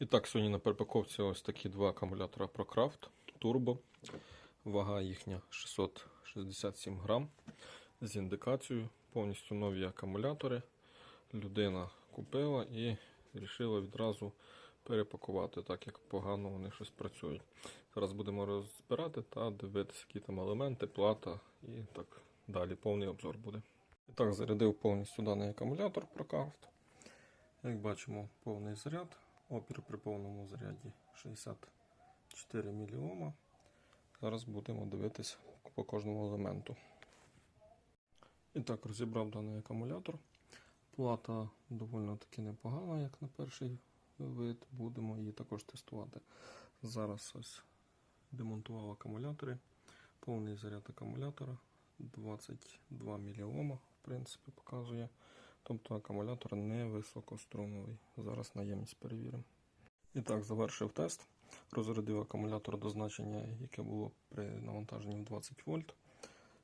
І так, сьогодні на перепаковці ось такі два акумулятора ProCraft Turbo. Вага їхня 667 грам. З індикацією. Повністю нові акумулятори. Людина купила і вирішила відразу перепакувати, так як погано вони щось працюють. Зараз будемо розбирати та дивитися, які там елементи, плата і так далі. Повний обзор буде. І так, зарядив повністю даний акумулятор ProCraft. Як бачимо, повний заряд. Опір при повному заряді 64 мОм. Зараз будемо дивитися по кожному елементу. І так, розібрав даний акумулятор. Плата доволі таки непогана, як на перший вид. Будемо її також тестувати. Зараз ось демонтував акумулятори. Повний заряд акумулятора 22 мОм, в принципі, показує. Тобто акумулятор не високострумовий. Зараз наємність перевіримо. І так, завершив тест. Розрядив акумулятор до значення, яке було при навантаженні в 20 вольт.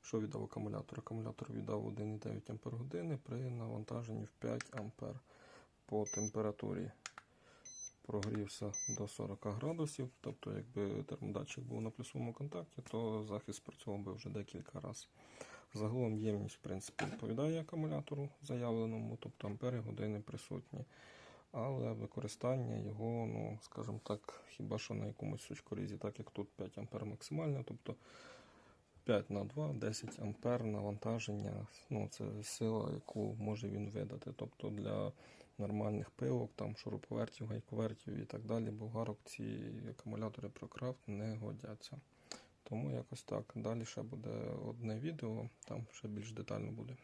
Що віддав акумулятор? Акумулятор віддав 1,9 Ах при навантаженні в 5 А. По температурі прогрівся до 40 градусів. Тобто, якби термодатчик був на плюсовому контакті, то захист працював би вже декілька разів. Загалом ємність, в принципі, відповідає акумулятору заявленому, тобто ампери години присутні. Але використання його, ну, скажімо так, хіба що на якомусь сучкорізі, так як тут 5 ампер максимально, тобто 5 на 2, 10 ампер навантаження, ну, це сила, яку може він видати. Тобто для нормальних пилок, там шуруповертів, гайковертів і так далі, болгарок ці акумулятори ProCraft не годяться. Тому якось так. Далі ще буде одне відео, там ще більш детально буде.